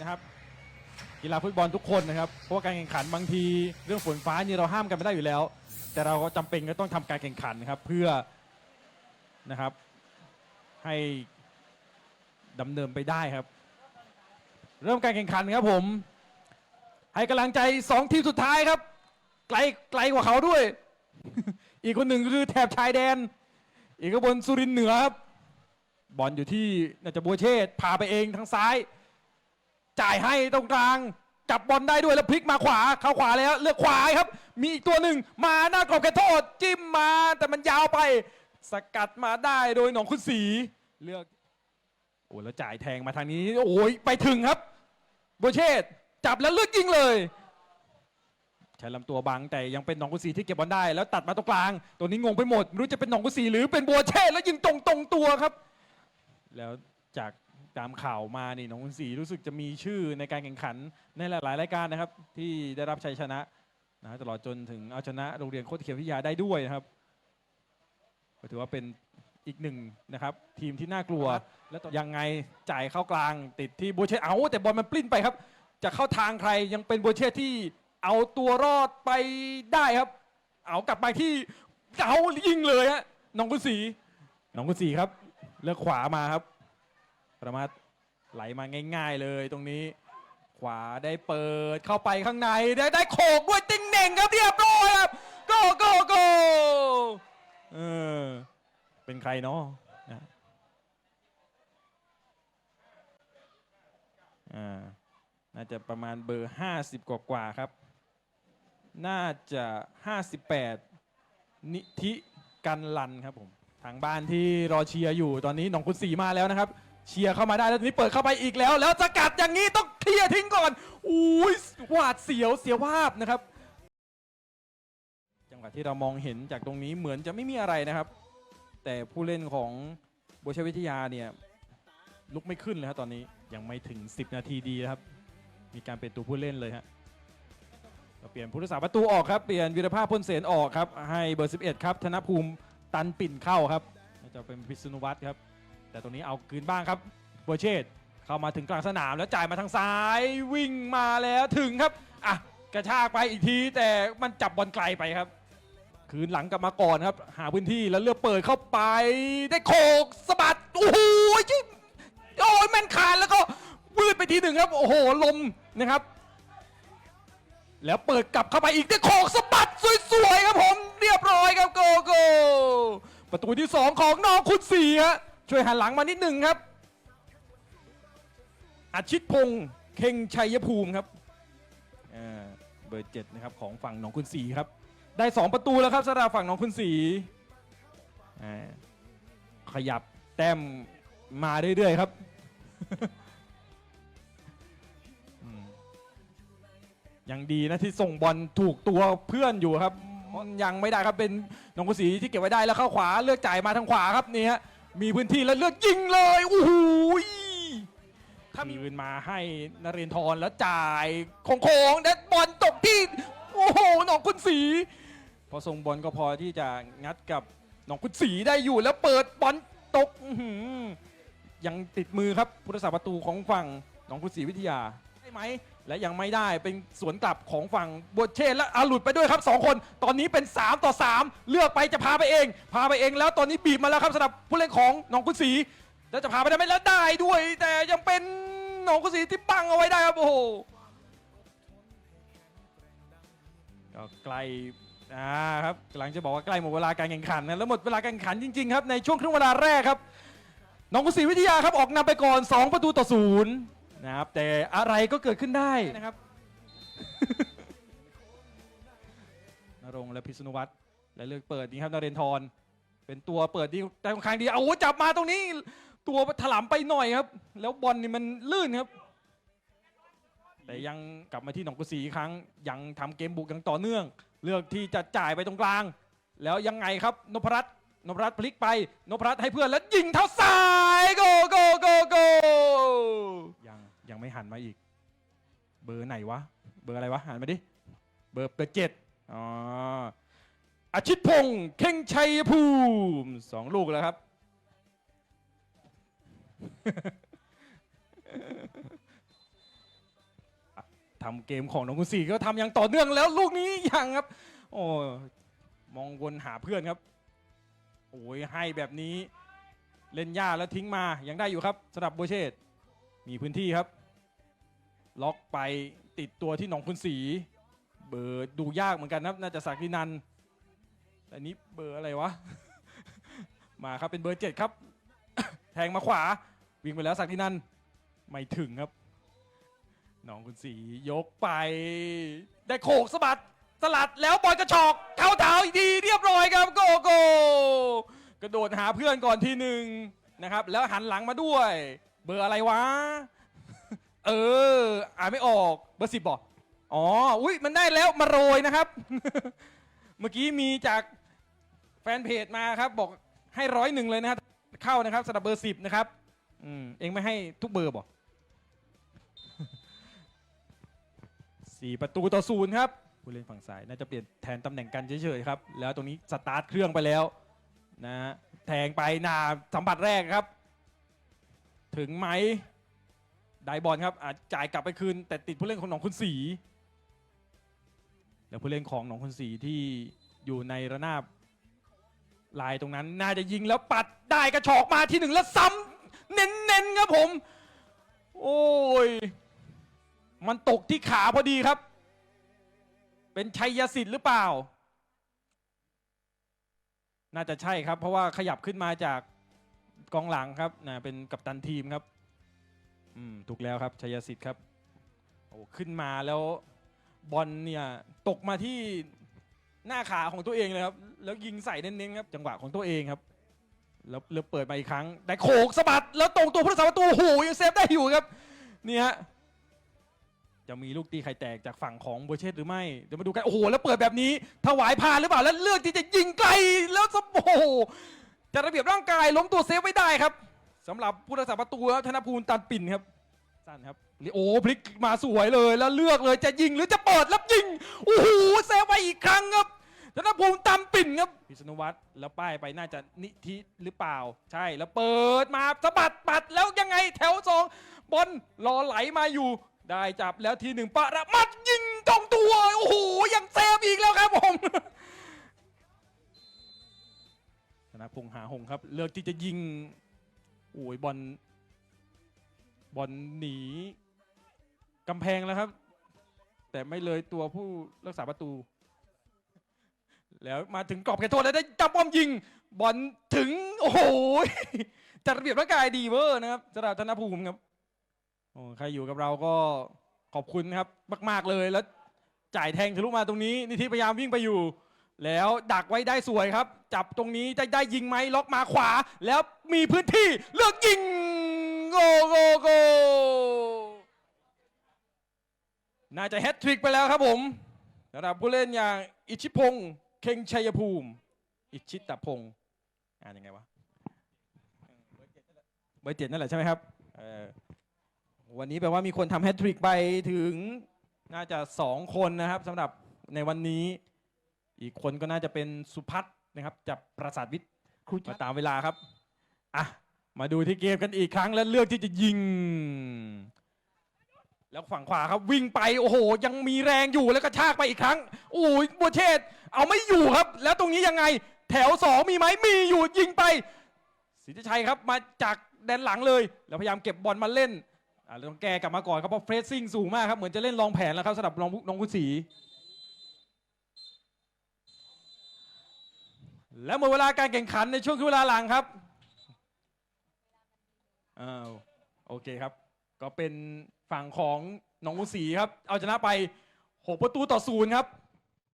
นะครับกีฬาฟุตบอลทุกคนนะครับเพราะว่าการแข่งขันบางทีเรื่องฝนฟ้านี่เราห้ามกันไม่ได้อยู่แล้ว แต่เราก็จำเป็นก็ต้องทำการแข่งขันนะครับเพื่อนะครับ ให้ดำเนินไปได้ครับ เริ่มการแข่งขันครับผม ให้กำลังใจสองทีมสุดท้ายครับ ไกลไกลกว่าเขาด้วย อีกคนหนึ่งคือแถบชายแดน อีกคนบนสุรินทร์เหนือครับบอลอยู่ที่นาจะบัวเชษฐ์พาไปเองทางซ้าย จ่ายให้ตรงกลาง จับบอลได้ด้วยแล้วพลิกมาขวา เข้าขวาแล้วเลือกขวาครับ มีอีกตัวหนึ่งมาหน้ากรอบเขตโทษ จิ้มมาแต่มันยาวไป สกัดมาได้โดยหนองคุณศรีเลือกโอ้แล้วจ่ายแทงมาทางนี้ โอ้ยไปถึงครับโบเชษฐ์จับแล้วเลือกยิงเลยใช้ลำตัวบังแต่ยังเป็นหนองกุศีที่เก็บบอลได้ แล้วตัดมาตรงกลาง ตัวนี้งงไปหมด ไม่รู้จะเป็นหนองกุศีหรือเป็นบัวเชษฐ์แล้วยิงตรงตรงตัวครับ แล้วจาก ตามข่าวมานี่หนองกุศรีรู้สึกจะมีชื่อในการแข่งขันในหลาย ๆ รายการนะครับ ที่ได้รับชัยชนะนะฮะตลอดจนถึงเอาชนะโรงเรียนโคตรเขียววิทยาได้ด้วยนะครับก็ถือว่าเป็นอีกหนึ่งนะครับ ทีมที่น่ากลัว แล้วยังไงจ่ายเข้ากลางติดที่บัวเชษฐ์เอาแต่บอลมันปลิ้นไปครับ จะเข้าทางใครยังเป็นบัวเชษฐ์ที่เอาตัวรอดไปได้ครับ เอากลับไปที่เอายิงเลยฮะน้องกุศรีน้องกุศรีครับ เลือกขวามาครับ ประมาทไหลมาง่าย ๆ เลยตรงนี้ ขวาได้เปิดเข้าไปข้างในได้ได้โขกด้วยติงเหน่งครับเรียบร้อยครับโกโกโกเออเป็นใครเนาะนะอ่าน่าจะประมาณเบอร์ 50 กว่ากว่าครับ น่าจะ 58 นิธิกันลันครับผม ทางบ้านที่รอเชียร์อยู่ตอนนี้หนองคุณสีมาแล้วนะครับ เชียร์เข้ามาได้แล้วตอนนี้เปิดเข้าไปอีกแล้ว แล้วสกัดอย่างนี้ต้องเคลียร์ทิ้งก่อนอุ้ยหวาดเสียวเสียวภาพนะครับ จังหวะที่เรามองเห็นจากตรงนี้เหมือนจะไม่มีอะไรนะครับ แต่ผู้เล่นของบชัยวิทยาเนี่ยลุกไม่ขึ้นเลยครับตอนนี้ยังไม่ถึง 10 นาทีดีนะครับ มีการเปลี่ยนตัวผู้เล่นเลยฮะก็เปลี่ยนผู้รักษาประตูออกครับ เปลี่ยนวีรภาพพ้นเสนออกครับ ให้เบอร์ 11 ครับ ธนภูมิตันปิ่นเข้าครับจะเป็นพิษณุวัตรครับ แต่ตรงนี้เอาคืนบ้างครับบัวเชษฐ์เข้ามาถึงกลางสนามแล้วจ่ายมาทางซ้ายวิ่งมาแล้วถึงครับอะกระชากไปอีกทีแต่มันจับบอลไกลไปครับ คืนหลังกลับมาก่อนครับ หาพื้นที่แล้วเลือกเปิดเข้าไป ได้โขกสะบัดโอ้โหยิงโอ้ยแม่นขาดแล้วก็วืดไปทีหนึ่งครับ โอ้โหลมนะครับ แล้วเปิดกลับเข้าไปอีกได้โขกสะบัดสวยๆครับผม เรียบร้อยครับโกโกประตูที่สองของน้องคุณศรีฮะ ช่วยหันหลังมานิดหนึ่งครับอาชิตพงษ์เข่งชัยภูมิครับอ่าเบอร์เจ็ดนะครับของฝั่งหนองคุณศรีครับ ได้ 2 ประตูแล้วครับสำหรับฝั่งหน้องคุณศรีอ่าขยับแต้มมาเรื่อยๆครับอืมยังดีนะที่ส่งบอลถูกตัวเพื่อนอยู่ครับยังไม่ได้ครับเป็นหนองคุณศรีที่เก็บไว้ได้แล้วเข้าขวาเลือกจ่ายมาทางขวาครับนี่ฮะ มีพื้นที่แล้วเลือกยิงเลยโอ้โหถ้ามีปืนมาให้นเรนทรแล้วจ่ายโค้งๆแล้วบอลตกที่โอ้โหหนองคุณศรีพอส่งบอลก็พอที่จะงัดกับหนองคุณศรีได้อยู่แล้วเปิดบอลตกยังติดมือครับผู้รักษาประตูของฝั่งหนองคุณศรีวิทยาได้ไหม และยังไม่ได้เป็นสวนกลับของฝั่งบัวเชษฐ์และอาหลุดไปด้วยครับสองคน ตอนนี้เป็น 3 ต่อ 3 เลือกไปจะพาไปเอง พาไปเองแล้วตอนนี้บีบมาแล้วครับสำหรับผู้เล่นของหนองคุศรีแล้วจะพาไปได้ไหมแล้วได้ด้วย แต่ยังเป็นหนองคุศรีที่ปังเอาไว้ได้ครับโอ้โหก็ใกล้อ่าครับกำลังจะบอกว่าใกล้หมดเวลาการแข่งขันนะแล้วหมดเวลาการแข่งขันจริงๆครับในช่วงครึ่งเวลาแรกครับน้องกุศรีวิทยาครับออกนำไปก่อน 2 ประตูต่อศูนย์ นะครับแต่อะไรก็เกิดขึ้นได้นะครับ นรงค์และพิษณุวัตรและเลือกเปิดนี่ครับนเรนทรเป็นตัวเปิดดีแต่ค่อนข้างดีเอาโอ้จับมาตรงนี้ ตัวถลำไปหน่อยครับ แล้วบอลนี่มันลื่นครับ แต่ยังกลับมาที่หนองกุศรีอีกครั้ง ยังทำเกมบุกอย่างต่อเนื่อง เลือกที่จะจ่ายไปตรงกลาง แล้วยังไงครับนพรัตน์นพรัตน์พลิกไปนพรัตน์ให้เพื่อนแล้วยิงเท้าซ้ายโกโกโกโก ยังไม่หันมาอีก เบอร์ไหนวะ เบอร์อะไรวะหันมาดิ เบอร์เบอร์เจ็ดอ๋ออาชิตพงษ์เข่งชัยภูมิสองลูกแล้วครับ ทำเกมของน้องคุณสี่ก็ทำอย่างต่อเนื่องแล้วลูกนี้ยังครับ โอ้มองวนหาเพื่อนครับ โอ้ยให้แบบนี้ เล่นยากแล้วทิ้งมา ยังได้อยู่ครับสำหรับโบเชตมีพื้นที่ครับ ล็อกไปติดตัวที่หนองคุณสีเบอร์ดูยากเหมือนกันนะครับน่าจะสักดินันแต่นี้เบอร์อะไรวะ มาครับเป็นเบอร์เจ็ดครับ แทงมาขวา วิ่งไปแล้วสักดินันไม่ถึงครับหนองคุณสียกไป ได้โขกสะบัดสลัดแล้วบอลกระชอกเข้าเท้าอีกทีเรียบร้อยครับโกโกกระโดดหาเพื่อนก่อนทีหนึ่งนะครับ แล้วหันหลังมาด้วย เบอร์อะไรวะ เออ อ่านไม่ออกเบอร์สิบบอกอ๋ออุ้ยมันได้แล้วมาโรยนะครับ เมื่อกี้มีจากแฟนเพจมาครับ บอกให้ร้อยหนึ่งเลยนะครับเข้านะครับสำหรับเบอร์สิบนะครับอืมเองไม่ให้ทุกเบอร์บอกสี่ประตูต่อศูนย์ครับผู้เล่นฝั่งซ้ายน่าจะเปลี่ยนแทนตำแหน่งกันเฉยๆครับ แล้วตรงนี้สตาร์ทเครื่องไปแล้วนะแทงไปหนาสัมผัสแรกครับ ถึงไหม ได้บอลครับอาจจ่ายกลับไปคืน แต่ติดผู้เล่นของหนองคุณศรีแล้วผู้เล่นของหนองคุณศรีที่อยู่ในระนาบลายตรงนั้น น่าจะยิงแล้วปัดได้กระชอกมาที่หนึ่งแล้วซ้ำเน้นๆครับผม โอ้ย มันตกที่ขาพอดีครับ เป็นชัยสิทธิ์หรือเปล่า น่าจะใช่ครับ เพราะว่าขยับขึ้นมาจากกองหลังครับนะเป็นกัปตันทีมครับ อืมถูกแล้วครับชัยสิทธิ์ครับโอ้ขึ้นมาแล้วบอลเนี่ยตกมาที่หน้าขาของตัวเองเลยครับ แล้วยิงใส่เน้นๆครับจังหวะของตัวเองครับ แล้วแล้วเปิดมาอีกครั้งได้โขกสะบัดแล้วตรงตัวผู้รักษาประตูโอ้โหยังเซฟได้อยู่ครับนี่ฮะจะมีลูกตีไข่แตกจากฝั่งของโบเชตหรือไม่ เดี๋ยวมาดูกัน โอ้โห แล้วเปิดแบบนี้ ถวายพานหรือเปล่า แล้วเลือกที่จะยิงไกล แล้วสะโอ้โหจะระเบียบร่างกายล้มตัวเซฟไว้ได้ครับ สำหรับผู้รักษาประตูครับธนภูมิตันปิ่นครับสั้นครับโอ้พลิกมาสวยเลยแล้วเลือกเลยจะยิงหรือจะเปิดแล้วยิงโอ้โหเซฟไว้อีกครั้งครับธนภูมิตามปิ่นครับพิษณุวัตรแล้วป้ายไปน่าจะนิธิหรือเปล่า ใช่แล้วเปิดมาสะบัดปัดแล้วยังไงแถวสองบอลรอไหลมาอยู่ ได้จับแล้วทีหนึ่งปะระมัดยิงตรงตัวโอ้โหยังเซฟอีกแล้วครับผมธนพงษ์หาหงครับ เลือกที่จะยิง โอ้ยบอลบอลหนีกำแพงแล้วครับ แต่ไม่เลยตัวผู้รักษาประตู แล้วมาถึงกรอบเขตโทษแล้วได้จับบอมยิง บอลถึง โอ้โหจัดระเบียบร่างกายดีเวอร์นะครับสำหรับธนภูมิครับโอ้ใครอยู่กับเราก็ขอบคุณครับ มาก ๆเลยแล้วจ่ายแทงทะลุมาตรงนี้นิธิพยายามวิ่งไปอยู่ แล้วดักไว้ได้สวยครับ จับตรงนี้ได้ได้ยิงไหมล็อกมาขวา แล้วมีพื้นที่เลือกยิงโกโกโกน่าจะแฮตทริกไปแล้วครับผมสำหรับผู้เล่นอย่างอิชิพงษ์เคงชัยภูมิ อิชิตพง์อ่านยังไงวะเบอร์เจ็ดนั่นแหละใช่ไหมครับวันนี้แปลว่ามีคนทำแฮตทริกไปถึงน่าจะสองคนนะครับสำหรับในวันนี้ อีกคนก็น่าจะเป็นสุพัฒน์นะครับจากประสาทวิทย์ครูมาตามเวลาครับอะมาดูที่เกมกันอีกครั้งแล้วเลือกที่จะยิง แล้วฝั่งขวาครับวิ่งไปโอ้โห ยังมีแรงอยู่แล้วก็ชากไปอีกครั้งโอ้ยบัวเชษฐ์เอาไม่อยู่ครับ แล้วตรงนี้ยังไง แถวสองมีไหมมีอยู่ยิงไปสิทธิชัยครับมาจากแดนหลังเลย แล้วพยายามเก็บบอลมาเล่นอ่าแล้วต้องแก้กลับมาก่อนครับเพราะเฟรสซิ่งสูงมากครับเหมือนจะเล่นลองแผนแล้วครับสำหรับน้องน้องคุณศ และหมดเวลาการแข่งขันในช่วงครึ่งเวลาหลังครับอ้าวโอเคครับ ก็เป็นฝั่งของหนองกุศรีครับ เอาชนะไป 6 ประตูต่อศูนย์ครับ